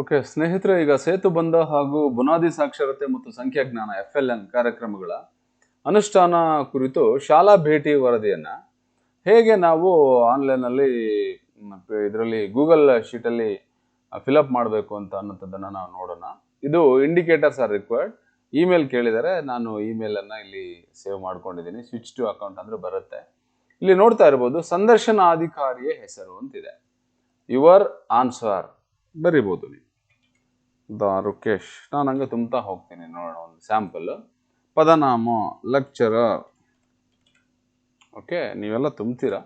Okay ಸ್ನೇಹಿತರೆ, ಈಗ ಸೇತು ಬಂಧ ಹಾಗೂ ಬುನಾದಿ ಸಾಕ್ಷರತೆ ಮತ್ತು ಸಂಖ್ಯಾಜ್ಞಾನ ಎಫ್ ಎಲ್ ಎನ್ ಕಾರ್ಯಕ್ರಮಗಳ ಅನುಷ್ಠಾನ ಕುರಿತು ಶಾಲಾ ಭೇಟಿ ವರದಿಯನ್ನ ಹೇಗೆ ನಾವು ಆನ್ಲೈನಲ್ಲಿ ಇದರಲ್ಲಿ ಗೂಗಲ್ ಶೀಟಲ್ಲಿ ಫಿಲಪ್ ಮಾಡಬೇಕು ಅಂತ ಅನ್ನೋಂಥದ್ದನ್ನು ನಾವು ನೋಡೋಣ. ಇದು ಇಂಡಿಕೇಟರ್ಸ್ ಆರ್ ರಿಕ್ವೈರ್ಡ್ ಇಮೇಲ್ ಕೇಳಿದರೆ ನಾನು ಇಮೇಲನ್ನು ಇಲ್ಲಿ ಸೇವ್ ಮಾಡ್ಕೊಂಡಿದ್ದೀನಿ. ಸ್ವಿಚ್ ಟು ಅಕೌಂಟ್ ಅಂದರೆ ಬರುತ್ತೆ. ಇಲ್ಲಿ ನೋಡ್ತಾ ಇರ್ಬೋದು, ಸಂದರ್ಶನಾಧಿಕಾರಿಯ ಹೆಸರು ಅಂತಿದೆ. ಯುವರ್ ಆನ್ಸರ್ ಬರಿಬೋದು ನೀವು. ದ ರುಕೇಶ್. ನಾನು ಹಂಗೆ ತುಂಬ್ತಾ ಹೋಗ್ತೀನಿ ನೋಡೋಣ ಒಂದು ಸ್ಯಾಂಪಲ್ ಪದನಾಮ ಲೆಕ್ಚರರ್ ಓಕೆ ನೀವೆಲ್ಲ ತುಂಬ್ತೀರಾ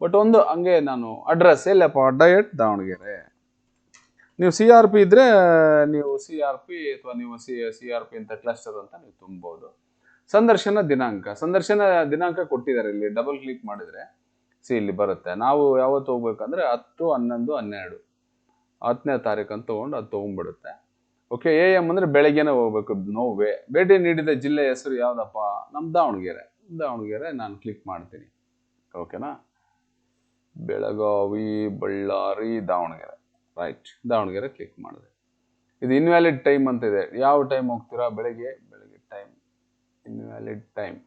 ಬಟ್ ಒಂದು ಹಂಗೆ ನಾನು ಅಡ್ರೆಸ್ ಎಲ್ಲಪ್ಪ ಡಯಟ್ ದಾವಣಗೆರೆ. ನೀವು ಸಿ ಆರ್ ಪಿ ಇದ್ದರೆ ನೀವು ಸಿ ಆರ್ ಪಿ ಅಥವಾ ನೀವು ಸಿ ಸಿ ಆರ್ ಪಿ ಅಂತ ಕ್ಲಸ್ಟರ್ ಅಂತ ನೀವು ತುಂಬೋದು ಸಂದರ್ಶನ ದಿನಾಂಕ. ಸಂದರ್ಶನ ದಿನಾಂಕ ಕೊಟ್ಟಿದ್ದಾರೆ. ಇಲ್ಲಿ ಡಬಲ್ ಕ್ಲಿಕ್ ಮಾಡಿದರೆ ಸಿ ಇಲ್ಲಿ ಬರುತ್ತೆ. ನಾವು ಯಾವತ್ತು ಹೋಗ್ಬೇಕಂದ್ರೆ ಹತ್ತು, ಹನ್ನೊಂದು, ಹನ್ನೆರಡು. ಹತ್ತನೇ ತಾರೀಕು ಅಂತ ತೊಗೊಂಡು ಅದು ತೊಗೊಂಡ್ಬಿಡುತ್ತೆ. ಓಕೆ ಎ ಎಂ ಅಂದರೆ ಬೆಳಗ್ಗೆನೇ ಹೋಗ್ಬೇಕು. ನೋವೇ ಭೇಟಿ ನೀಡಿದ ಜಿಲ್ಲೆ ಹೆಸರು ಯಾವುದಪ್ಪ? ನಮ್ಮ ದಾವಣಗೆರೆ. ದಾವಣಗೆರೆ ನಾನು ಕ್ಲಿಕ್ ಮಾಡ್ತೀನಿ. ಓಕೆನಾ ಬೆಳಗಾವಿ, ಬಳ್ಳಾರಿ, ದಾವಣಗೆರೆ. ರೈಟ್ ದಾವಣಗೆರೆ ಕ್ಲಿಕ್ ಮಾಡಿದೆ. ಇದು ಇನ್ವ್ಯಾಲಿಡ್ ಟೈಮ್ ಅಂತ ಇದೆ. ಯಾವ ಟೈಮ್ ಹೋಗ್ತೀರಾ? ಬೆಳಗ್ಗೆ? ಬೆಳಗ್ಗೆ ಟೈಮ್ ಇನ್ವ್ಯಾಲಿಡ್ ಟೈಮ್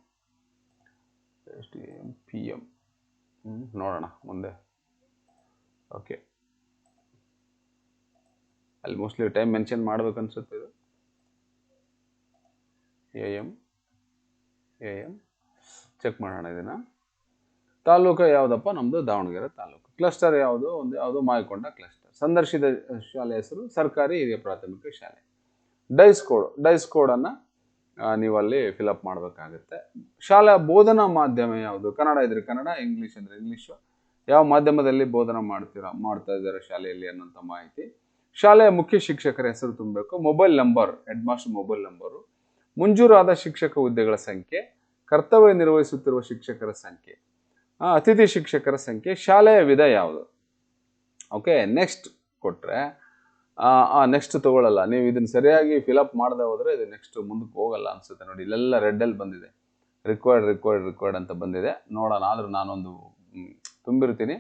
ಎಷ್ಟು ಪಿ ಎಂ ನೋಡೋಣ, ಮುಂದೆ. ಓಕೆ ಅಲ್ಲಿ ಮೋಸ್ಟ್ಲಿ ಟೈಮ್ ಮೆನ್ಷನ್ ಮಾಡ್ಬೇಕು ಅನ್ಸುತ್ತೆ ಇದು. A M A M check ಮಾಡೋಣ ಇದನ್ನ. ತಾಲೂಕು ಯಾವುದಪ್ಪ? ನಮ್ಮದು ದಾವಣಗೆರೆ ತಾಲೂಕು. ಕ್ಲಸ್ಟರ್ ಯಾವುದು? ಒಂದು ಯಾವುದು? ಮಾಯಕೊಂಡ ಕ್ಲಸ್ಟರ್ ಸಂದರ್ಶಿತ ಶಾಲೆ ಹೆಸರು ಸರ್ಕಾರಿ ಹಿರಿಯ ಪ್ರಾಥಮಿಕ ಶಾಲೆ. ಡೈಸ್ ಕೋಡ್ ಡೈಸ್ ಕೋಡನ್ನು ನೀವು ಅಲ್ಲಿ ಫಿಲಪ್ ಮಾಡಬೇಕಾಗುತ್ತೆ. ಶಾಲಾ ಬೋಧನಾ ಮಾಧ್ಯಮ ಯಾವುದು? ಕನ್ನಡ ಇದ್ರೆ ಕನ್ನಡ ಇಂಗ್ಲೀಷ್ ಅಂದರೆ ಇಂಗ್ಲೀಷು ಯಾವ ಮಾಧ್ಯಮದಲ್ಲಿ ಬೋಧನೆ ಮಾಡ್ತೀರಾ, ಮಾಡ್ತಾ ಇದ್ದಾರೆ ಶಾಲೆಯಲ್ಲಿ ಅನ್ನೋಂಥ ಮಾಹಿತಿ. ಶಾಲೆಯ ಮುಖ್ಯ ಶಿಕ್ಷಕರ ಹೆಸರು ತುಂಬಬೇಕು. Mobile number head master mobile number ಮುಂಜೂರಾದ ಶಿಕ್ಷಕ ಹುದ್ದೆಗಳ ಸಂಖ್ಯೆ, ಕರ್ತವ್ಯ ನಿರ್ವಹಿಸುತ್ತಿರುವ ಶಿಕ್ಷಕರ ಸಂಖ್ಯೆ ಅತಿಥಿ ಶಿಕ್ಷಕರ ಸಂಖ್ಯೆ, ಶಾಲೆಯ ವಿಧ ಯಾವುದು? ಓಕೆ ನೆಕ್ಸ್ಟ್ ಕೊಟ್ಟರೆ ನೆಕ್ಸ್ಟ್ ತಗೊಳ್ಳಲ್ಲ. ನೀವು ಇದನ್ನು ಸರಿಯಾಗಿ ಫಿಲಪ್ ಮಾಡದೆ ಹೋದರೆ ಇದು ನೆಕ್ಸ್ಟ್ ಮುಂದಕ್ಕೆ ಹೋಗಲ್ಲ ಅನ್ಸುತ್ತೆ ನೋಡಿ. ಇಲ್ಲೆಲ್ಲ ರೆಡ್ಡಲ್ಲಿ ಬಂದಿದೆ. ರಿಕ್ವೈರ್ಡ್ ರಿಕ್ವೈರ್ಡ್ ರಿಕ್ವೈರ್ಡ್ ಅಂತ ಬಂದಿದೆ. ನೋಡೋಣ, ಆದರೂ ನಾನೊಂದು ತುಂಬಿರ್ತೀನಿ.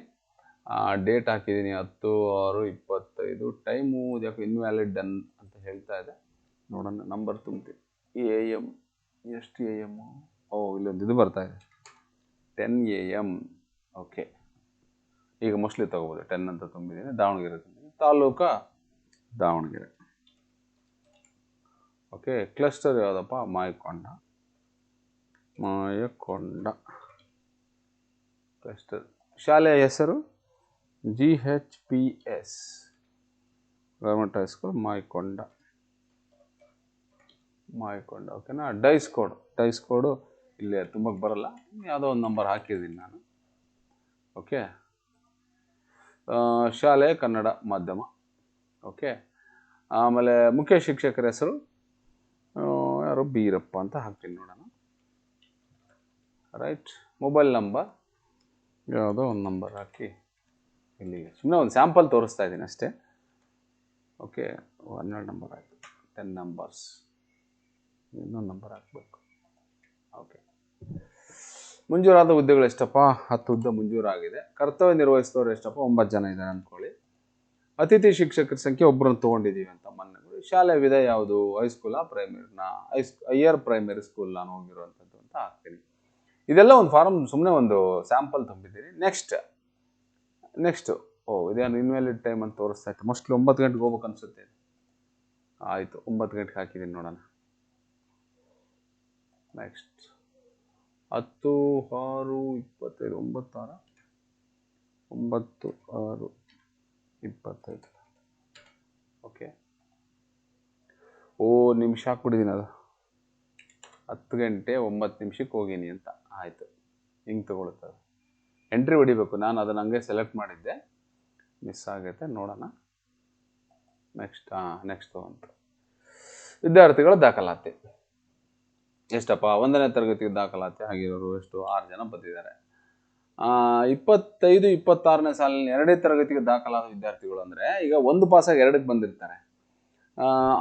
ಡೇಟ್ ಹಾಕಿದ್ದೀನಿ ಹತ್ತು, ಆರು, ಇಪ್ಪತ್ತೈದು. ಟೈಮು ಯಾಕೆ ಇನ್ವ್ಯಾಲಿಡ್ ಡನ್ ಅಂತ ಹೇಳ್ತಾ ಇದೆ. ನೋಡೋಣ ನಂಬರ್ ತುಂಬ್ತೀನಿ. ಎ ಎಂ ಎಷ್ಟು ಎ ಎಮ್ಮು ಓ, ಇಲ್ಲೊಂದು ಇದು ಬರ್ತಾ ಇದೆ. ಟೆನ್ ಎ ಎಂ ಓಕೆ ಈಗ ಮೋಸ್ಟ್ಲಿ ತಗೋಬೋದು. ಟೆನ್ ಅಂತ ತುಂಬಿದ್ದೀನಿ. ದಾವಣಗೆರೆ ತುಂಬಿದ್ದೀನಿ. ತಾಲೂಕಾ ದಾವಣಗೆರೆ. ಓಕೆ ಕ್ಲಸ್ಟರ್ ಯಾವುದಪ್ಪ? ಮಾಯಕೊಂಡ. ಮಾಯಕೊಂಡ. ಕ್ಲಸ್ಟರ್ ಶಾಲೆಯ ಹೆಸರು? G H P S government high school Mayakonda Mayakonda ಓಕೆನಾ ಡೈಸ್ ಕೋಡ್ ಡೈಸ್ ಕೋಡು ಇಲ್ಲಿ ತುಂಬಕ್ಕೆ ಬರಲ್ಲ. ಯಾವುದೋ ಒಂದು ನಂಬರ್ ಹಾಕಿದ್ದೀನಿ ನಾನು. ಓಕೆ ಶಾಲೆ ಕನ್ನಡ ಮಾಧ್ಯಮ. ಓಕೆ ಆಮೇಲೆ ಮುಖ್ಯ ಶಿಕ್ಷಕರ ಹೆಸರು? ಯಾರು? ಬೀರಪ್ಪ ಅಂತ ಹಾಕ್ತೀನಿ ನೋಡೋಣ. ರೈಟ್ ಮೊಬೈಲ್ ನಂಬರ್ ಯಾವುದೋ ಒಂದು ನಂಬರ್ ಹಾಕಿ. ಇಲ್ಲಿಗೆ ಸುಮ್ಮನೆ ಒಂದು ಸ್ಯಾಂಪಲ್ ತೋರಿಸ್ತಾ ಇದ್ದೀನಿ ಅಷ್ಟೇ. ಓಕೆ ಹನ್ನೆರಡು ನಂಬರ್ ಆಯಿತು. ಟೆನ್ ನಂಬರ್ಸ್ ಇನ್ನೊಂದು ನಂಬರ್ ಹಾಕಬೇಕು. ಓಕೆ ಮಂಜೂರಾದ ಹುದ್ದೆಗಳು ಎಷ್ಟಪ್ಪ? ಹತ್ತು ಹುದ್ದೆ ಮಂಜೂರಾಗಿದೆ. ಕರ್ತವ್ಯ ನಿರ್ವಹಿಸಿದವರು ಎಷ್ಟಪ್ಪ? ಒಂಬತ್ತು ಜನ ಇದ್ದಾರೆ ಅಂದ್ಕೊಳ್ಳಿ. ಅತಿಥಿ ಶಿಕ್ಷಕರ ಸಂಖ್ಯೆ ಒಬ್ಬರನ್ನು ತೊಗೊಂಡಿದ್ದೀವಿ ಅಂತ ಮೊನ್ನೆ ಶಾಲೆ ವಿಧ ಯಾವುದು? ಹೈಸ್ಕೂಲಾ ಪ್ರೈಮರಿನ ಹೈಸ್ ಹೈಯರ್ ಪ್ರೈಮರಿ ಸ್ಕೂಲ್ ನಾನು ಹೋಗಿರುವಂಥದ್ದು ಅಂತ ಹಾಕ್ತೀನಿ. ಇದೆಲ್ಲ ಒಂದು ಫಾರಮ್ ಸುಮ್ಮನೆ ಒಂದು ಸ್ಯಾಂಪಲ್ ತುಂಬಿದ್ದೀನಿ. ನೆಕ್ಸ್ಟ್ ನೆಕ್ಸ್ಟ್ ಓ ಇದೇನು ಇನ್ವ್ಯಾಲಿಡ್ ಟೈಮ್ ಅಂತ ತೋರಿಸ್ತಾ ಇತ್ತು. ಮೋಸ್ಟ್ಲಿ ಒಂಬತ್ತು ಗಂಟೆಗೆ ಹೋಗ್ಬೇಕು ಅನಿಸುತ್ತೆ. ಆಯಿತು, ಒಂಬತ್ತು ಗಂಟೆಗೆ ಹಾಕಿದ್ದೀನಿ ನೋಡೋಣ. ನೆಕ್ಸ್ಟ್ ಹತ್ತು, ಆರು, ಇಪ್ಪತ್ತೈದು, ಒಂಬತ್ತಾರ? ಒಂಬತ್ತು, ಆರು, ಇಪ್ಪತ್ತೈದು. ಓಕೆ ಓ, ನಿಮಿಷ ಹಾಕ್ಬಿಟ್ಟಿದ್ದೀನಿ ಅದು. ಹತ್ತು ಗಂಟೆ ಒಂಬತ್ತು ನಿಮಿಷಕ್ಕೆ ಹೋಗೀನಿ ಅಂತ. ಆಯಿತು, ಹಿಂಗೆ ತಗೊಳುತ್ತೆ ಎಂಟ್ರಿ ಹೊಡಿಬೇಕು. ನಾನು ಅದನ್ನು ಹಂಗೆ ಸೆಲೆಕ್ಟ್ ಮಾಡಿದ್ದೆ. ಮಿಸ್ ಆಗೈತೆ, ನೋಡೋಣ. ನೆಕ್ಸ್ಟ್ ನೆಕ್ಸ್ಟ್ ಅಂತ ವಿದ್ಯಾರ್ಥಿಗಳ ದಾಖಲಾತಿ. ಎಷ್ಟಪ್ಪ, ಒಂದನೇ ತರಗತಿಗೆ ದಾಖಲಾತಿ ಆಗಿರೋರು ಎಷ್ಟು? ಆರು ಜನ ಬಂದಿದ್ದಾರೆ. ಇಪ್ಪತ್ತೈದು, ಇಪ್ಪತ್ತಾರನೇ ಸಾಲಿನ ಎರಡನೇ ತರಗತಿಗೆ ದಾಖಲಾದ ವಿದ್ಯಾರ್ಥಿಗಳು ಅಂದರೆ ಈಗ ಒಂದು ಪಾಸಾಗಿ ಎರಡಕ್ಕೆ ಬಂದಿರ್ತಾರೆ.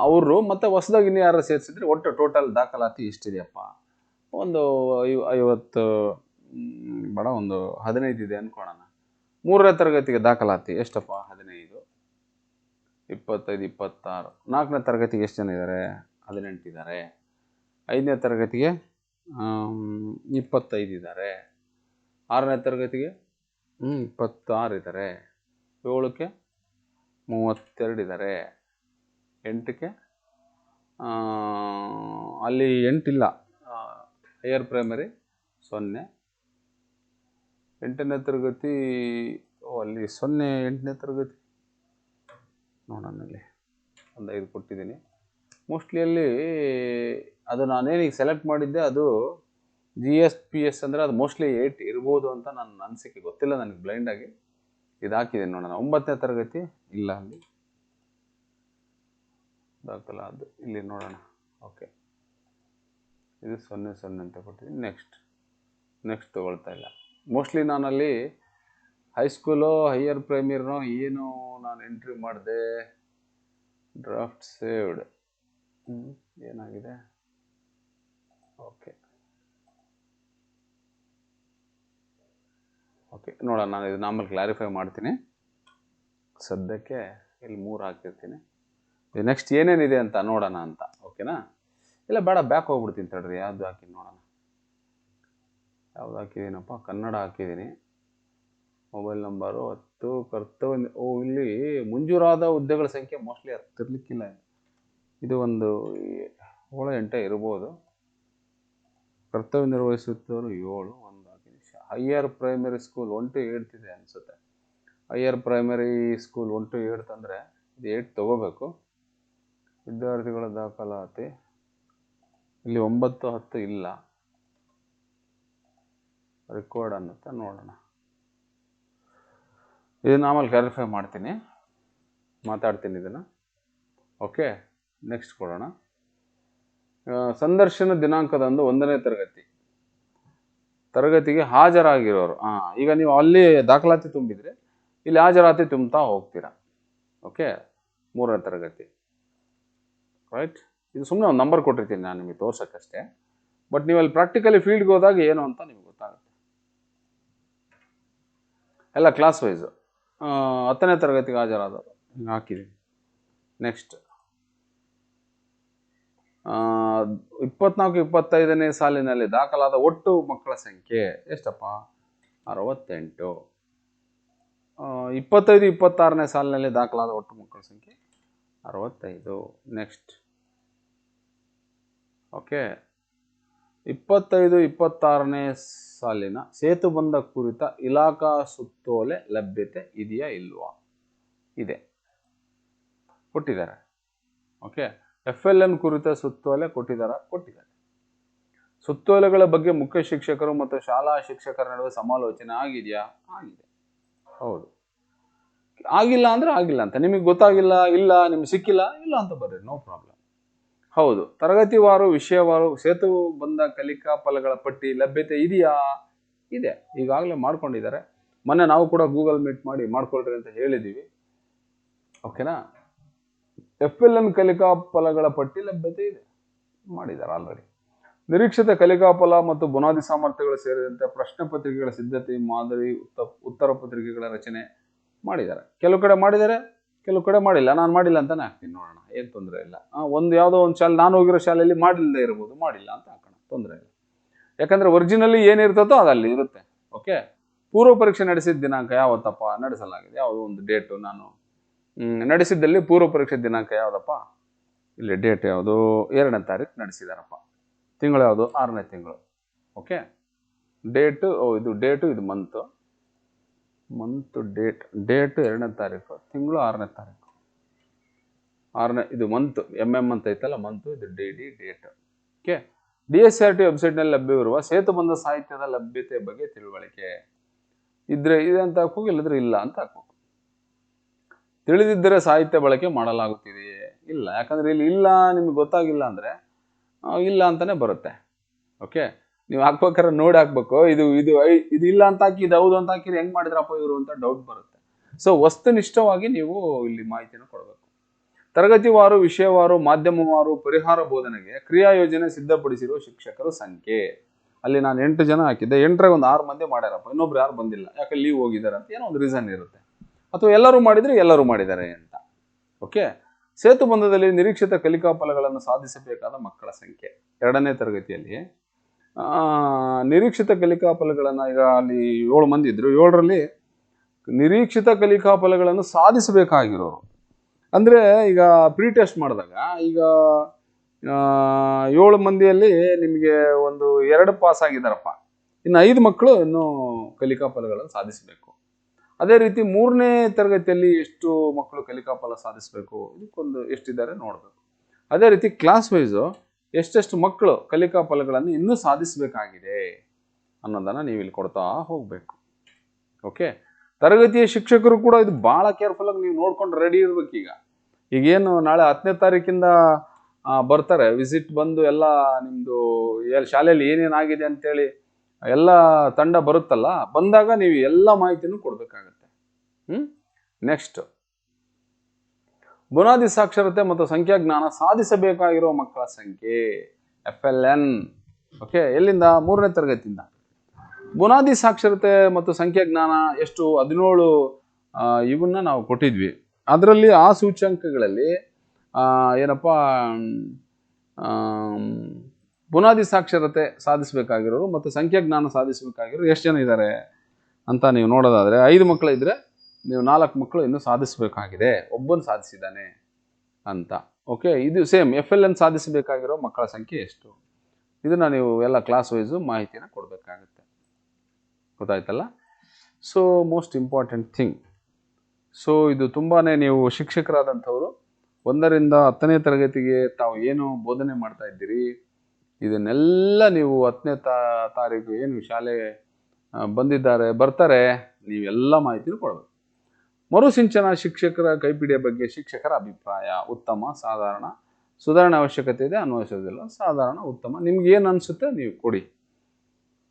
ಅವರು ಮತ್ತೆ ಹೊಸದಾಗಿ ಇನ್ನು ಯಾರು ಸೇರಿಸಿದ್ರೆ ಒಟ್ಟು ಟೋಟಲ್ ದಾಖಲಾತಿ ಇಷ್ಟಿದೆಯಪ್ಪ ಒಂದು ಐವ ಐವತ್ತು ಬೇಡ ಒಂದು ಹದಿನೈದು ಇದೆ ಅಂದ್ಕೊಳ್ಳೋಣ ಮೂರನೇ ತರಗತಿಗೆ ದಾಖಲಾತಿ ಎಷ್ಟಪ್ಪ? ಹದಿನೈದು. ಇಪ್ಪತ್ತೈದು, ಇಪ್ಪತ್ತಾರು. ನಾಲ್ಕನೇ ತರಗತಿಗೆ ಎಷ್ಟು ಜನ ಇದ್ದಾರೆ ಹದಿನೆಂಟು ಇದ್ದಾರೆ ಐದನೇ ತರಗತಿಗೆ ಇಪ್ಪತ್ತೈದು ಇದ್ದಾರೆ ಆರನೇ ತರಗತಿಗೆ ಇಪ್ಪತ್ತಾರು ಇದ್ದಾರೆ ಏಳಕ್ಕೆ ಮೂವತ್ತೆರಡು ಇದ್ದಾರೆ ಎಂಟಕ್ಕೆ ಅಲ್ಲಿ ಎಂಟಿಲ್ಲ. ಹೈಯರ್ ಪ್ರೈಮರಿ ಸೊನ್ನೆ. ಎಂಟನೇ ತರಗತಿ ಅಲ್ಲಿ ಸೊನ್ನೆ ಎಂಟನೇ ತರಗತಿ. ನೋಡೋಣ ಇಲ್ಲಿ ಒಂದು ಐದು ಕೊಟ್ಟಿದ್ದೀನಿ. ಮೋಸ್ಟ್ಲಿ ಅಲ್ಲಿ, ಅದು ನಾನೇನೀಗ ಸೆಲೆಕ್ಟ್ ಮಾಡಿದ್ದೆ, ಅದು ಜಿ ಎಸ್ ಪಿ ಎಸ್ ಅಂದರೆ ಅದು ಮೋಸ್ಟ್ಲಿ ಏಯ್ಟ್ ಇರ್ಬೋದು ಅಂತ ನನ್ನ ಅನಿಸಿಕೆ. ಗೊತ್ತಿಲ್ಲ ನನಗೆ ಬ್ಲೈಂಡಾಗಿ ಇದು ಹಾಕಿದ್ದೀನಿ ನೋಡೋಣ. ಒಂಬತ್ತನೇ ತರಗತಿ, ಇಲ್ಲ ಅಲ್ಲಿ. ದಾಖಲ ಅದು. ಇಲ್ಲಿ ನೋಡೋಣ. ಓಕೆ ಇದು ಸೊನ್ನೆ ಸೊನ್ನೆ ಅಂತ ಕೊಟ್ಟಿದ್ದೀನಿ. ನೆಕ್ಸ್ಟ್ ನೆಕ್ಸ್ಟ್ ತೊಗೊಳ್ತಾ ಇಲ್ಲ. ಮೋಸ್ಟ್ಲಿ ನಾನಲ್ಲಿ ಹೈಸ್ಕೂಲು ಹೈಯರ್ ಪ್ರೈಮರಿನೋ ಏನು ನಾನು ಎಂಟ್ರಿ ಮಾಡಿದೆ. ಡ್ರಾಫ್ಟ್ ಸೇವ್ಡ್ ಏನಾಗಿದೆ? ಓಕೆ ಓಕೆ ನೋಡೋಣ, ನಾನು ಇದು ಆಮೇಲೆ ಕ್ಲಾರಿಫೈ ಮಾಡ್ತೀನಿ. ಸದ್ಯಕ್ಕೆ ಇಲ್ಲಿ ಮೂರು ಹಾಕಿರ್ತೀನಿ. ನೆಕ್ಸ್ಟ್ ಏನೇನಿದೆ ಅಂತ ನೋಡೋಣ ಅಂತ ಓಕೆನಾ ಇಲ್ಲ, ಬೇಡ ಬ್ಯಾಕ್ ಹೋಗ್ಬಿಡ್ತೀನಿ ತಡ್ರಿ, ಯಾವುದು ಹಾಕಿ ನೋಡೋಣ. ಯಾವ್ದು ಹಾಕಿದ್ದೀನಪ್ಪ? ಕನ್ನಡ ಹಾಕಿದ್ದೀನಿ. ಮೊಬೈಲ್ ನಂಬರು ಹತ್ತು ಕರ್ತವ್ಯ ಓ, ಇಲ್ಲಿ ಮುಂಜೂರಾದ ಹುದ್ದೆಗಳ ಸಂಖ್ಯೆ ಮೋಸ್ಟ್ಲಿ ಹತ್ತಿರ್ಲಿಕ್ಕಿಲ್ಲ. ಇದು ಒಂದು ಏಳು, ಎಂಟೇ ಇರ್ಬೋದು. ಕರ್ತವ್ಯ ನಿರ್ವಹಿಸುತ್ತವರು ಏಳು, ಒಂದು ಹಾಕಿದ್ದೀನಿ. Higher primary school one two eight ಇದೆ ಅನಿಸುತ್ತೆ. Higher primary school one two eight ಅಂದರೆ ಇದು ಏಟ್ ತೊಗೋಬೇಕು. ವಿದ್ಯಾರ್ಥಿಗಳ ದಾಖಲಾತಿ ಇಲ್ಲಿ ಒಂಬತ್ತು, ಹತ್ತು ಇಲ್ಲ. ರೆಕಾರ್ಡ್ ಅನ್ನುತ್ತೆ ನೋಡೋಣ. ಇದನ್ನು ಆಮೇಲೆ ಕ್ಲಾರಿಫೈ ಮಾಡ್ತೀನಿ. ಮಾತಾಡ್ತೀನಿ ಇದನ್ನು. ಓಕೆ ನೆಕ್ಸ್ಟ್ ಕೊಡೋಣ. ಸಂದರ್ಶನ ದಿನಾಂಕದಂದು ಒಂದನೇ ತರಗತಿ. ತರಗತಿಗೆ ಹಾಜರಾಗಿರೋರು. ಹಾಂ ಈಗ ನೀವು ಅಲ್ಲಿ ದಾಖಲಾತಿ ತುಂಬಿದರೆ ಇಲ್ಲಿ ಹಾಜರಾತಿ ತುಂಬ್ತಾ ಹೋಗ್ತೀರಾ? ಓಕೆ ಮೂರನೇ ತರಗತಿ. ರೈಟ್ ಇದು ಸುಮ್ಮನೆ ಒಂದು ನಂಬರ್ ಕೊಟ್ಟಿರ್ತೀನಿ ನಾನು ನಿಮಗೆ ತೋರ್ಸೋಕ್ಕಷ್ಟೇ. ಬಟ್ ನೀವು ಅಲ್ಲಿ ಪ್ರಾಕ್ಟಿಕಲಿ ಫೀಲ್ಡ್ಗೆ ಹೋದಾಗ ಏನು ಅಂತ ನಿಮ್ಗೆ ಎಲ್ಲ ಕ್ಲಾಸ್ ವೈಸು ಹತ್ತನೇ ತರಗತಿಗೆ ಹಾಜರಾದವರು. ಹಿಂಗೆ ಹಾಕಿದ್ದೀನಿ ನೆಕ್ಸ್ಟ್ ಇಪ್ಪತ್ನಾಲ್ಕು ಇಪ್ಪತ್ತೈದನೇ ಸಾಲಿನಲ್ಲಿ ದಾಖಲಾದ ಒಟ್ಟು ಮಕ್ಕಳ ಸಂಖ್ಯೆ ಎಷ್ಟಪ್ಪ? ಅರವತ್ತೆಂಟು. ಇಪ್ಪತ್ತೈದು ಇಪ್ಪತ್ತಾರನೇ ಸಾಲಿನಲ್ಲಿ ದಾಖಲಾದ ಒಟ್ಟು ಮಕ್ಕಳ ಸಂಖ್ಯೆ ಅರವತ್ತೈದು. ನೆಕ್ಸ್ಟ್ ಓಕೆ ಇಪ್ಪತ್ತೈದು, ಇಪ್ಪತ್ತಾರನೇ ಸಾಲಿನ ಸೇತುಬಂಧ ಕುರಿತ ಇಲಾಖಾ ಸುತ್ತೋಲೆ ಲಭ್ಯತೆ ಇದೆಯಾ ಇಲ್ವಾ? ಇದೆ. ಕೊಟ್ಟಿದ್ದಾರೆ. ಓಕೆ? ಎಫ್ ಎಲ್ ಎನ್ ಕುರಿತ ಸುತ್ತೋಲೆ ಕೊಟ್ಟಿದ್ದಾರ? ಕೊಟ್ಟಿದ್ದಾರೆ. ಸುತ್ತೋಲೆಗಳ ಬಗ್ಗೆ ಮುಖ್ಯ ಶಿಕ್ಷಕರು ಮತ್ತು ಶಾಲಾ ಶಿಕ್ಷಕರ ನಡುವೆ ಸಮಾಲೋಚನೆ ಆಗಿದೆಯಾ? ಆಗಿದೆ. ಹೌದು. ಆಗಿಲ್ಲ ಅಂದ್ರೆ ಆಗಿಲ್ಲ ಅಂತ. ನಿಮಗೆ ಗೊತ್ತಾಗಿಲ್ಲ, ಇಲ್ಲ, ನಿಮ್ಗೆ ಸಿಕ್ಕಿಲ್ಲ, ಇಲ್ಲ ಅಂತ ಬರ್ರಿ. ನೋ ಪ್ರಾಬ್ಲಮ್ ಹೌದು. ತರಗತಿವಾರು ವಿಷಯವಾರು ಸೇತು ಬಂದ ಕಲಿಕಾ ಫಲಗಳ ಪಟ್ಟಿ ಲಭ್ಯತೆ ಇದೆಯಾ? ಇದೆ. ಈಗಾಗಲೇ ಮಾಡ್ಕೊಂಡಿದ್ದಾರೆ. ಮೊನ್ನೆ ನಾವು ಕೂಡ ಗೂಗಲ್ ಮೀಟ್ ಮಾಡಿ ಮಾಡ್ಕೊಳ್ರಿ ಅಂತ ಹೇಳಿದ್ದೀವಿ. ಓಕೆನಾ ಎಫ್ ಎಲ್ ಎನ್ ಕಲಿಕಾ ಫಲಗಳ ಪಟ್ಟಿ ಲಭ್ಯತೆ ಇದೆ. ಮಾಡಿದ್ದಾರೆ ಆಲ್ರೆಡಿ ನಿರೀಕ್ಷಿತ ಕಲಿಕಾ ಫಲ ಮತ್ತು ಬುನಾದಿ ಸಾಮರ್ಥ್ಯಗಳು ಸೇರಿದಂತೆ ಪ್ರಶ್ನೆ ಪತ್ರಿಕೆಗಳ ಸಿದ್ಧತೆ, ಮಾದರಿ, ಉತ್ತ, ಉತ್ತರ ಪತ್ರಿಕೆಗಳ ರಚನೆ ಮಾಡಿದ್ದಾರೆ. ಕೆಲವು ಕಡೆ ಮಾಡಿದ್ದಾರೆ. ಕೆಲವು ಕಡೆ ಮಾಡಿಲ್ಲ. ನಾನು ಮಾಡಿಲ್ಲ ಅಂತಾನೆ ಹಾಕ್ತೀನಿ ನೋಡೋಣ. ಏನು ತೊಂದರೆ ಇಲ್ಲ. ಒಂದು ಯಾವುದೋ ಒಂದು ಶಾಲೆ, ನಾನು ಹೋಗಿರೋ ಶಾಲೆಯಲ್ಲಿ ಮಾಡಿಲ್ಲದೆ ಇರ್ಬೋದು. ಮಾಡಿಲ್ಲ ಅಂತ ಹಾಕೋಣ. ತೊಂದರೆ ಇಲ್ಲ. ಯಾಕಂದರೆ ಒರಿಜಿನಲಿ ಏನಿರ್ತದೋ ಅದು ಅಲ್ಲಿ ಇರುತ್ತೆ. ಓಕೆ? ಪೂರ್ವ ಪರೀಕ್ಷೆ ನಡೆಸಿದ ದಿನಾಂಕ ಯಾವತ್ತಪ್ಪ? ನಡೆಸಲಾಗಿದೆ. ಯಾವುದೋ ಒಂದು ಡೇಟು ನಾನು ನಡೆಸಿದ್ದಲ್ಲಿ ಪೂರ್ವ ಪರೀಕ್ಷೆ ದಿನಾಂಕ ಯಾವುದಪ್ಪ? ಇಲ್ಲಿ ಡೇಟ್ ಯಾವುದು? ಎರಡನೇ ತಾರೀಕು ನಡೆಸಿದಾರಪ್ಪ. ತಿಂಗಳು ಯಾವುದು? ಆರನೇ ತಿಂಗಳು. ಓಕೆ? ಡೇಟು ಇದು ಡೇಟು ಇದು ಮಂತು ಮಂತ್ ಡೇಟ್ ಡೇಟ್ ಎರಡನೇ ತಾರೀಕು, ತಿಂಗಳು ಆರನೇ ತಾರೀಕು. ಆರನೇ, ಇದು ಮಂತ್ ಎಂ ಎಂ ಅಂತ ಐತಲ್ಲ ಮಂತು ಇದು D D date okay D S R T ವೆಬ್ಸೈಟ್ನಲ್ಲಿ ಲಭ್ಯವಿರುವ ಸೇತುಬಂಧ ಸಾಹಿತ್ಯದ ಲಭ್ಯತೆ ಬಗ್ಗೆ ತಿಳುವಳಿಕೆ. ಇದ್ರೆ ಇದೆ ಅಂತ ಹಾಕೋಗಿ ಇಲ್ಲದ್ರೆ ಇಲ್ಲ ಅಂತ ಹಾಕೋ. ತಿಳಿದಿದ್ದರೆ ಸಾಹಿತ್ಯ ಬಳಕೆ ಮಾಡಲಾಗುತ್ತಿದೆಯೇ? ಇಲ್ಲ. ಯಾಕಂದ್ರೆ ಇಲ್ಲಿ ಇಲ್ಲ, ನಿಮ್ಗೆ ಗೊತ್ತಾಗಿಲ್ಲ ಅಂದ್ರೆ ಇಲ್ಲ ಅಂತಾನೆ ಬರುತ್ತೆ. ಓಕೆ ನೀವು ಹಾಕ್ಬೇಕಾದ್ರೆ ನೋಡಿ ಹಾಕ್ಬೇಕು. ಇದು ಇದು ಇದು ಇಲ್ಲ ಅಂತ ಹಾಕಿ, ಇದು ಹೌದು ಅಂತ ಹಾಕಿದ್ರೆ ಹೆಂಗ್ ಮಾಡಿದ್ರಪ್ಪ ಇವರು ಅಂತ ಡೌಟ್ ಬರುತ್ತೆ. ಸೊ ವಸ್ತುನಿಷ್ಠವಾಗಿ ನೀವು ಇಲ್ಲಿ ಮಾಹಿತಿಯನ್ನು ಕೊಡಬೇಕು. ತರಗತಿವಾರು, ವಿಷಯವಾರು, ಮಾಧ್ಯಮವಾರು, ಪರಿಹಾರ ಬೋಧನೆಗೆ ಕ್ರಿಯಾ ಯೋಜನೆ ಸಿದ್ಧಪಡಿಸಿರುವ ಶಿಕ್ಷಕರ ಸಂಖ್ಯೆ. ಅಲ್ಲಿ ನಾನು ಎಂಟು ಜನ ಹಾಕಿದ್ದೆ. ಎಂಟರಾಗ ಒಂದು ಆರು ಮಂದಿ ಮಾಡ್ಯಾರಪ್ಪ. ಇನ್ನೊಬ್ರು ಯಾರು ಬಂದಿಲ್ಲ. ಯಾಕೆ ಲೀವ್ ಹೋಗಿದ್ದಾರೆ ಅಂತ ಏನೋ ಒಂದು ರೀಸನ್ ಇರುತ್ತೆ. ಅಥವಾ ಎಲ್ಲರೂ ಮಾಡಿದ್ರೆ ಎಲ್ಲರೂ ಮಾಡಿದ್ದಾರೆ ಅಂತ. ಓಕೆ ಸೇತುಬಂಧದಲ್ಲಿ ನಿರೀಕ್ಷಿತ ಕಲಿಕಾ ಫಲಗಳನ್ನು ಸಾಧಿಸಬೇಕಾದ ಮಕ್ಕಳ ಸಂಖ್ಯೆ. ಎರಡನೇ ತರಗತಿಯಲ್ಲಿ ನಿರೀಕ್ಷಿತ ಕಲಿಕಾ ಫಲಗಳನ್ನು ಈಗ ಅಲ್ಲಿ ಏಳು ಮಂದಿ ಇದ್ದರು ಏಳರಲ್ಲಿ ನಿರೀಕ್ಷಿತ ಕಲಿಕಾ ಫಲಗಳನ್ನು ಸಾಧಿಸಬೇಕಾಗಿರೋರು. ಅಂದರೆ ಈಗ ಪ್ರೀ ಟೆಸ್ಟ್ ಮಾಡಿದಾಗ ಈಗ ಏಳು ಮಂದಿಯಲ್ಲಿ ನಿಮಗೆ ಒಂದು ಎರಡು ಪಾಸ್ ಆಗಿದ್ದಾರಪ್ಪ. ಇನ್ನು ಐದು ಮಕ್ಕಳು ಇನ್ನೂ ಕಲಿಕಾ ಫಲಗಳನ್ನು ಸಾಧಿಸಬೇಕು. ಅದೇ ರೀತಿ ಮೂರನೇ ತರಗತಿಯಲ್ಲಿ ಎಷ್ಟು ಮಕ್ಕಳು ಕಲಿಕಾ ಫಲ ಸಾಧಿಸಬೇಕು? ಇದಕ್ಕೊಂದು ಎಷ್ಟಿದ್ದಾರೆ ನೋಡಬೇಕು. ಅದೇ ರೀತಿ ಕ್ಲಾಸ್ ವೈಸು ಎಷ್ಟೆಷ್ಟು ಮಕ್ಕಳು ಕಲಿಕಾ ಫಲಗಳನ್ನು ಇನ್ನೂ ಸಾಧಿಸಬೇಕಾಗಿದೆ ಅನ್ನೋದನ್ನು ನೀವು ಇಲ್ಲಿ ಕೊಡ್ತಾ ಹೋಗಬೇಕು. ಓಕೆ ತರಗತಿಯ ಶಿಕ್ಷಕರು ಕೂಡ ಇದು ಭಾಳ ಕೇರ್ಫುಲ್ಲಾಗಿ ನೀವು ನೋಡ್ಕೊಂಡು ರೆಡಿ ಇರ್ಬೇಕು ಈಗ ಈಗೇನು ನಾಳೆ ಹತ್ತನೇ ತಾರೀಕಿಂದ ಬರ್ತಾರೆ. ವಿಸಿಟ್ ಬಂದು ಎಲ್ಲ ನಿಮ್ಮದು ಎಲ್ಲಿ ಶಾಲೆಯಲ್ಲಿ ಏನೇನಾಗಿದೆ ಅಂತೇಳಿ ಎಲ್ಲ ತಂಡ ಬರುತ್ತಲ್ಲ, ಬಂದಾಗ ನೀವು ಎಲ್ಲ ಮಾಹಿತಿನೂ ಕೊಡಬೇಕಾಗತ್ತೆ. ಹ್ಞೂ ನೆಕ್ಸ್ಟ್ ಬುನಾದಿ ಸಾಕ್ಷರತೆ ಮತ್ತು ಸಂಖ್ಯಾಜ್ಞಾನ ಸಾಧಿಸಬೇಕಾಗಿರುವ ಮಕ್ಕಳ ಸಂಖ್ಯೆ ಎಫ್ ಎಲ್ ಎನ್ ಓಕೆ ಎಲ್ಲಿಂದ? ಮೂರನೇ ತರಗತಿಯಿಂದ. ಬುನಾದಿ ಸಾಕ್ಷರತೆ ಮತ್ತು ಸಂಖ್ಯಾಜ್ಞಾನ ಎಷ್ಟು? ಹದಿನೇಳು ಇವನ್ನ ನಾವು ಕೊಟ್ಟಿದ್ವಿ. ಅದರಲ್ಲಿ ಆ ಸೂಚ್ಯಂಕಗಳಲ್ಲಿ ಏನಪ್ಪ ಬುನಾದಿ ಸಾಕ್ಷರತೆ ಸಾಧಿಸಬೇಕಾಗಿರೋರು ಮತ್ತು ಸಂಖ್ಯಾಜ್ಞಾನ ಸಾಧಿಸಬೇಕಾಗಿರೋರು ಎಷ್ಟು ಜನ ಇದ್ದಾರೆ ಅಂತ ನೀವು ನೋಡೋದಾದರೆ, ಐದು ಮಕ್ಕಳಿದ್ರೆ ನೀವು ನಾಲ್ಕು ಮಕ್ಕಳು ಇನ್ನೂ ಸಾಧಿಸಬೇಕಾಗಿದೆ. ಒಬ್ಬನು ಸಾಧಿಸಿದ್ದಾನೆ ಅಂತ. ಓಕೆ ಇದು ಸೇಮ್ ಎಫ್ ಎಲ್ ಎನ್ ಸಾಧಿಸಬೇಕಾಗಿರೋ ಮಕ್ಕಳ ಸಂಖ್ಯೆ ಎಷ್ಟು? ಇದನ್ನು ನೀವು ಎಲ್ಲ ಕ್ಲಾಸ್ ವೈಸು ಮಾಹಿತಿನ ಕೊಡಬೇಕಾಗುತ್ತೆ. ಗೊತ್ತಾಯ್ತಲ್ಲ? So most important thing so ಇದು ತುಂಬಾ ನೀವು ಶಿಕ್ಷಕರಾದಂಥವರು ಒಂದರಿಂದ ಹತ್ತನೇ ತರಗತಿಗೆ ತಾವು ಏನು ಬೋಧನೆ ಮಾಡ್ತಾ ಇದ್ದೀರಿ? ಇದನ್ನೆಲ್ಲ ನೀವು ಹತ್ತನೇ ತಾರೀಕು ಏನು ಶಾಲೆ ಬಂದಿದ್ದಾರೆ, ಬರ್ತಾರೆ, ನೀವೆಲ್ಲ ಮಾಹಿತಿನೂ ಕೊಡಬೇಕು. ಮರುಸಿಂಚನ ಶಿಕ್ಷಕರ ಕೈಪಿಡಿಯ ಬಗ್ಗೆ ಶಿಕ್ಷಕರ ಅಭಿಪ್ರಾಯ. ಉತ್ತಮ, ಸಾಧಾರಣ, ಸುಧಾರಣೆ ಅವಶ್ಯಕತೆ ಇದೆ, ಅನ್ವಯಿಸೋದಿಲ್ಲ. ಸಾಧಾರಣ, ಉತ್ತಮ. ನಿಮ್ಗೆ ಏನು ಅನಿಸುತ್ತೆ ನೀವು ಕೊಡಿ.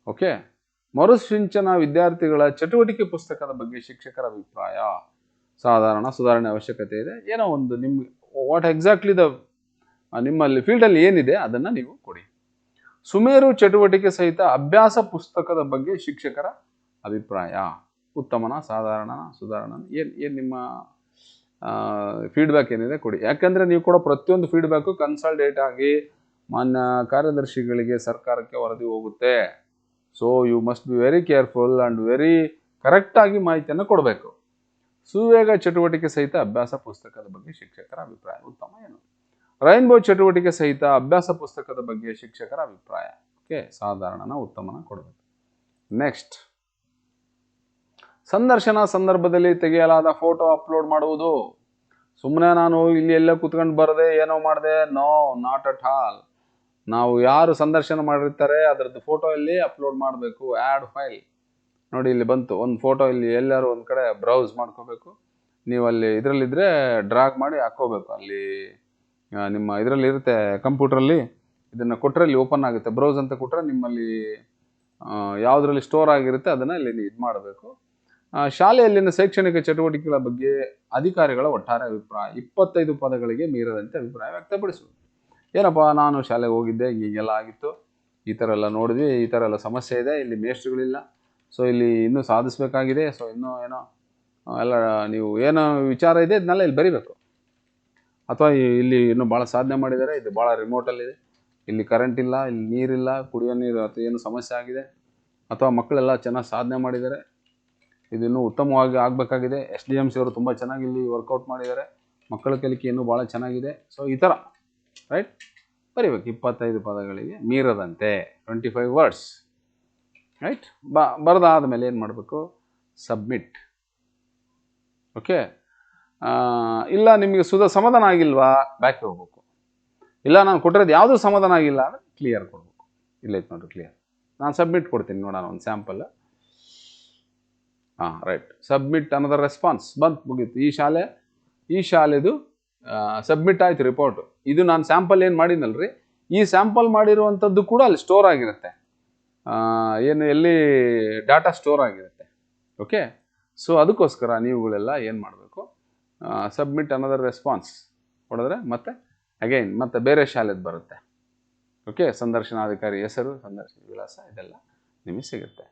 ಓಕೆ? ಮರುಸಿಂಚನ ವಿದ್ಯಾರ್ಥಿಗಳ ಚಟುವಟಿಕೆ ಪುಸ್ತಕದ ಬಗ್ಗೆ ಶಿಕ್ಷಕರ ಅಭಿಪ್ರಾಯ. ಸಾಧಾರಣ, ಸುಧಾರಣೆ ಅವಶ್ಯಕತೆ ಇದೆ. ಏನೋ ಒಂದು ನಿಮ್ಗೆ ವಾಟ್ ಎಕ್ಸಾಕ್ಟ್ಲಿ ದ ನಿಮ್ಮಲ್ಲಿ ಫೀಲ್ಡಲ್ಲಿ ಏನಿದೆ ಅದನ್ನು ನೀವು ಕೊಡಿ. ಸುಮೇರು ಚಟುವಟಿಕೆ ಸಹಿತ ಅಭ್ಯಾಸ ಪುಸ್ತಕದ ಬಗ್ಗೆ ಶಿಕ್ಷಕರ ಅಭಿಪ್ರಾಯ. ಉತ್ತಮನ, ಸಾಧಾರಣ, ಸುಧಾರಣ ಏನು ಏನು ನಿಮ್ಮ ಫೀಡ್ಬ್ಯಾಕ್ ಏನಿದೆ ಕೊಡಿ. ಯಾಕಂದರೆ ನೀವು ಕೂಡ ಪ್ರತಿಯೊಂದು ಫೀಡ್ಬ್ಯಾಕು ಕನ್ಸಲ್ಟೇಟ್ ಆಗಿ ಮಾನ್ಯ ಕಾರ್ಯದರ್ಶಿಗಳಿಗೆ ಸರ್ಕಾರಕ್ಕೆ ವರದಿ ಹೋಗುತ್ತೆ. So you must be very careful and very ಕರೆಕ್ಟಾಗಿ ಮಾಹಿತಿಯನ್ನು ಕೊಡಬೇಕು. ಸುವೇಗ ಚಟುವಟಿಕೆ ಸಹಿತ ಅಭ್ಯಾಸ ಪುಸ್ತಕದ ಬಗ್ಗೆ ಶಿಕ್ಷಕರ ಅಭಿಪ್ರಾಯ. ಉತ್ತಮ ಏನು? ರೈನ್ಬೋ ಚಟುವಟಿಕೆ ಸಹಿತ ಅಭ್ಯಾಸ ಪುಸ್ತಕದ ಬಗ್ಗೆ ಶಿಕ್ಷಕರ ಅಭಿಪ್ರಾಯ. ಓಕೆ, ಸಾಧಾರಣನ ಉತ್ತಮನ ಕೊಡಬೇಕು. ನೆಕ್ಸ್ಟ್ ಸಂದರ್ಶನ ಸಂದರ್ಭದಲ್ಲಿ ತೆಗೆಯಲಾದ ಫೋಟೋ ಅಪ್ಲೋಡ್ ಮಾಡುವುದು. ಸುಮ್ಮನೆ ನಾನು ಇಲ್ಲಿ ಎಲ್ಲ ಕುತ್ಕೊಂಡು ಬರದೆ ಏನೋ ಮಾಡಿದೆ. ನೋ ನಾಟ್ ಅಟ್ ಆಲ್ ನಾವು ಯಾರು ಸಂದರ್ಶನ ಮಾಡಿರ್ತಾರೆ, ಅದರದ್ದು ಫೋಟೋ ಇಲ್ಲಿ ಅಪ್ಲೋಡ್ ಮಾಡಬೇಕು. ಆ್ಯಡ್ ಫೈಲ್ ನೋಡಿ, ಇಲ್ಲಿ ಬಂತು. ಒಂದು ಫೋಟೋ ಇಲ್ಲಿ ಎಲ್ಲರೂ ಒಂದು ಕಡೆ ಬ್ರೌಸ್ ಮಾಡ್ಕೋಬೇಕು. ನೀವು ಅಲ್ಲಿ ಇದರಲ್ಲಿದ್ದರೆ ಡ್ರಾಗ್ ಮಾಡಿ ಹಾಕ್ಕೋಬೇಕು. ಅಲ್ಲಿ ನಿಮ್ಮ ಇದರಲ್ಲಿ ಇರುತ್ತೆ ಕಂಪ್ಯೂಟ್ರಲ್ಲಿ ಇದನ್ನು ಕೊಟ್ಟರೆ ಇಲ್ಲಿ ಓಪನ್ ಆಗುತ್ತೆ. ಬ್ರೌಸ್ ಅಂತ ಕೊಟ್ಟರೆ ನಿಮ್ಮಲ್ಲಿ ಯಾವುದರಲ್ಲಿ ಸ್ಟೋರ್ ಆಗಿರುತ್ತೆ, ಅದನ್ನು ಇಲ್ಲಿ ಇದು ಮಾಡಬೇಕು. ಶಾಲೆಯಲ್ಲಿನ ಶೈಕ್ಷಣಿಕ ಚಟುವಟಿಕೆಗಳ ಬಗ್ಗೆ ಅಧಿಕಾರಿಗಳ ಒಟ್ಟಾರೆ ಅಭಿಪ್ರಾಯ. ಇಪ್ಪತ್ತೈದು ಪದಗಳಿಗೆ ಮೀರದಂತೆ ಅಭಿಪ್ರಾಯ ವ್ಯಕ್ತಪಡಿಸುವುದು. ಏನಪ್ಪ, ನಾನು ಶಾಲೆಗೆ ಹೋಗಿದ್ದೆ, ಹೀಗೆಲ್ಲ ಆಗಿತ್ತು. ಈ ಥರ ಎಲ್ಲ ನೋಡಿದ್ವಿ, ಈ ಥರ ಎಲ್ಲ ಸಮಸ್ಯೆ ಇದೆ, ಇಲ್ಲಿ ಮೇಷ್ಟ್ರುಗಳಿಲ್ಲ. ಸೊ ಇಲ್ಲಿ ಇನ್ನೂ ಸಾಧಿಸಬೇಕಾಗಿದೆ. ಸೊ ಇನ್ನೂ ಏನೋ ಎಲ್ಲ ನೀವು ಏನೋ ವಿಚಾರ ಇದೆ ಇದನ್ನೆಲ್ಲ ಇಲ್ಲಿ ಬರಿಬೇಕು. ಅಥವಾ ಇಲ್ಲಿ ಇನ್ನೂ ಭಾಳ ಸಾಧನೆ ಮಾಡಿದ್ದಾರೆ, ಇದು ಭಾಳ ರಿಮೋಟಲ್ಲಿದೆ ಇಲ್ಲಿ ಕರೆಂಟ್ ಇಲ್ಲ, ಇಲ್ಲಿ ನೀರಿಲ್ಲ, ಕುಡಿಯೋ ನೀರು ಅಥವಾ ಏನು ಸಮಸ್ಯೆ ಆಗಿದೆ, ಅಥವಾ ಮಕ್ಕಳೆಲ್ಲ ಚೆನ್ನಾಗಿ ಸಾಧನೆ ಮಾಡಿದ್ದಾರೆ. ಇದು ಇನ್ನೂ ಉತ್ತಮವಾಗಿ ಆಗಬೇಕಾಗಿದೆ. ಎಸ್ ಡಿ ಎಂ ಸಿ ಅವರು ತುಂಬ ಚೆನ್ನಾಗಿ ಇಲ್ಲಿ ವರ್ಕೌಟ್ ಮಾಡಿದ್ದಾರೆ. ಮಕ್ಕಳ ಕಲಿಕೆ ಇನ್ನೂ ಭಾಳ ಚೆನ್ನಾಗಿದೆ. ಸೊ ಈ ಥರ ರೈಟ್ ಬರಿಬೇಕು ಇಪ್ಪತ್ತೈದು ಪದಗಳಿಗೆ ಮೀರದಂತೆ ಟ್ವೆಂಟಿ ಫೈವ್ ವರ್ಡ್ಸ್ ರೈಟ್ ಬ ಬರೆದಾದ ಮೇಲೆ ಏನು ಮಾಡಬೇಕು? ಸಬ್ಮಿಟ್ ಓಕೆ ಇಲ್ಲ ನಿಮಗೆ ಸುಧ ಸಮಾಧಾನ ಆಗಿಲ್ವಾ? ಬ್ಯಾಕ್ ಹೋಗ್ಬೇಕು. ಇಲ್ಲ ನಾನು ಕೊಟ್ಟಿರೋದು ಯಾವುದೂ ಸಮಾಧಾನ ಆಗಿಲ್ಲ ಅಂದರೆ ಕ್ಲಿಯರ್ ಕೊಡಬೇಕು. ಇಲ್ಲೈತೆ ನೋಡಿರಿ ಕ್ಲಿಯರ್ ನಾನು ಸಬ್ಮಿಟ್ ಕೊಡ್ತೀನಿ ನೋಡೋಣ ಒಂದು ಸ್ಯಾಂಪಲ್ ಹಾಂ ರೈಟ್ ಸಬ್ಮಿಟ್ ಅನ್ನೋದರ ರೆಸ್ಪಾನ್ಸ್ ಬಂತು, ಮುಗೀತು. ಈ ಶಾಲೆ, ಈ ಶಾಲೆದು ಸಬ್ಮಿಟ್ ಆಯ್ತು ರಿಪೋರ್ಟು ಇದು ನಾನು ಸ್ಯಾಂಪಲ್ ಏನು ಮಾಡಿದ್ನಲ್ರಿ? ಈ ಸ್ಯಾಂಪಲ್ ಮಾಡಿರುವಂಥದ್ದು ಕೂಡ ಅಲ್ಲಿ ಸ್ಟೋರ್ ಆಗಿರುತ್ತೆ. ಏನು, ಎಲ್ಲಿ ಡಾಟಾ ಸ್ಟೋರ್ ಆಗಿರುತ್ತೆ. ಓಕೆ ಸೊ ಅದಕ್ಕೋಸ್ಕರ ನೀವುಗಳೆಲ್ಲ ಏನು ಮಾಡಬೇಕು? ಸಬ್ಮಿಟ್ ಅನ್ನೋದರ ರೆಸ್ಪಾನ್ಸ್ ಕೊಡಿದ್ರೆ ಮತ್ತೆ ಅಗೈನ್ ಮತ್ತೆ ಬೇರೆ ಶಾಲೆದು ಬರುತ್ತೆ. ಓಕೆ ಸಂದರ್ಶನಾಧಿಕಾರಿ ಹೆಸರು, ಸಂದರ್ಶನ ವಿಳಾಸ, ಇದೆಲ್ಲ ನಿಮಗೆ ಸಿಗುತ್ತೆ.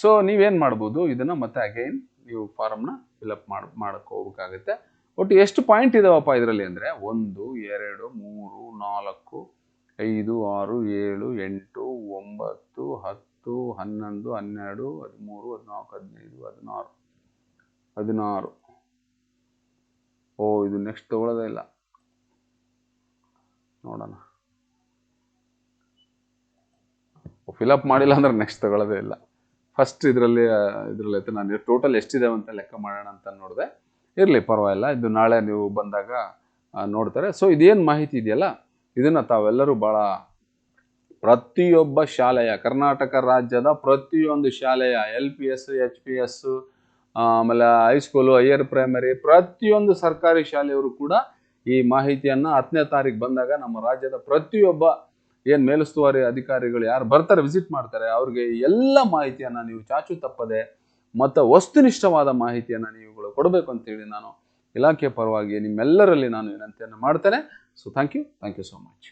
ಸೊ ನೀವೇನು ಮಾಡ್ಬೋದು? ಇದನ್ನು ಮತ್ತೆ ಅಗೈನ್ ನೀವು ಫಾರಮ್ನ ಫಿಲಪ್ ಮಾಡಿ ಮಾಡಕ್ಕೆ ಹೋಗ್ಬೇಕಾಗುತ್ತೆ. ಒಟ್ಟು ಎಷ್ಟು ಪಾಯಿಂಟ್ ಇದಾವಪ್ಪ ಇದರಲ್ಲಿ ಅಂದರೆ ಒಂದು, ಎರಡು, ಮೂರು, ನಾಲ್ಕು, ಐದು, ಆರು, ಏಳು, ಎಂಟು, ಒಂಬತ್ತು, ಹತ್ತು, ಹನ್ನೊಂದು, ಹನ್ನೆರಡು, ಹದಿಮೂರು, ಹದಿನಾಲ್ಕು, ಹದಿನೈದು, ಹದಿನಾರು. ಹದಿನಾರು. ಓ, ಇದು ನೆಕ್ಸ್ಟ್ ತಗೊಳ್ಳೋದೇ ಇಲ್ಲ. ನೋಡೋಣ. ಫಿಲಪ್ ಮಾಡಿಲ್ಲ ಅಂದ್ರೆ ನೆಕ್ಸ್ಟ್ ತಗೊಳ್ಳೋದೇ ಇಲ್ಲ. ಫಸ್ಟ್ ಇದರಲ್ಲಿ ಇದರಲ್ಲಿ ನಾನು ಟೋಟಲ್ ಎಷ್ಟಿದೆ ಅಂತ ಲೆಕ್ಕ ಮಾಡೋಣ ಅಂತ ನೋಡಿದೆ. ಇರಲಿ, ಪರವಾಗಿಲ್ಲ. ಇದು ನಾಳೆ ನೀವು ಬಂದಾಗ ನೋಡ್ತಾರೆ. ಸೊ ಇದೇನು ಮಾಹಿತಿ ಇದೆಯಲ್ಲ? ಇದನ್ನು ತಾವೆಲ್ಲರೂ ಭಾಳ, ಪ್ರತಿಯೊಬ್ಬ ಶಾಲೆಯ, ಕರ್ನಾಟಕ ರಾಜ್ಯದ ಪ್ರತಿಯೊಂದು ಶಾಲೆಯ L P S H P S ಆಮೇಲೆ ಹೈಸ್ಕೂಲು ಹೈಯರ್ ಪ್ರೈಮರಿ ಪ್ರತಿಯೊಂದು ಸರ್ಕಾರಿ ಶಾಲೆಯವರು ಕೂಡ ಈ ಮಾಹಿತಿಯನ್ನು ಹತ್ತನೇ ತಾರೀಕು ಬಂದಾಗ ನಮ್ಮ ರಾಜ್ಯದ ಪ್ರತಿಯೊಬ್ಬ ಏನು ಮೇಲುಸ್ತುವಾರಿ ಅಧಿಕಾರಿಗಳು ಯಾರು ಬರ್ತಾರೆ ವಿಸಿಟ್ ಮಾಡ್ತಾರೆ, ಅವ್ರಿಗೆ ಎಲ್ಲ ಮಾಹಿತಿಯನ್ನು ನೀವು ಚಾಚು ತಪ್ಪದೆ ಮತ್ತು ವಸ್ತುನಿಷ್ಠವಾದ ಮಾಹಿತಿಯನ್ನು ನೀವುಗಳು ಕೊಡಬೇಕು ಅಂತೇಳಿ ನಾನು ಇಲಾಖೆ ಪರವಾಗಿ ನಿಮ್ಮೆಲ್ಲರಲ್ಲಿ ನಾನು ವಿನಂತಿಯನ್ನು ಮಾಡ್ತೇನೆ. So thank you thank you so much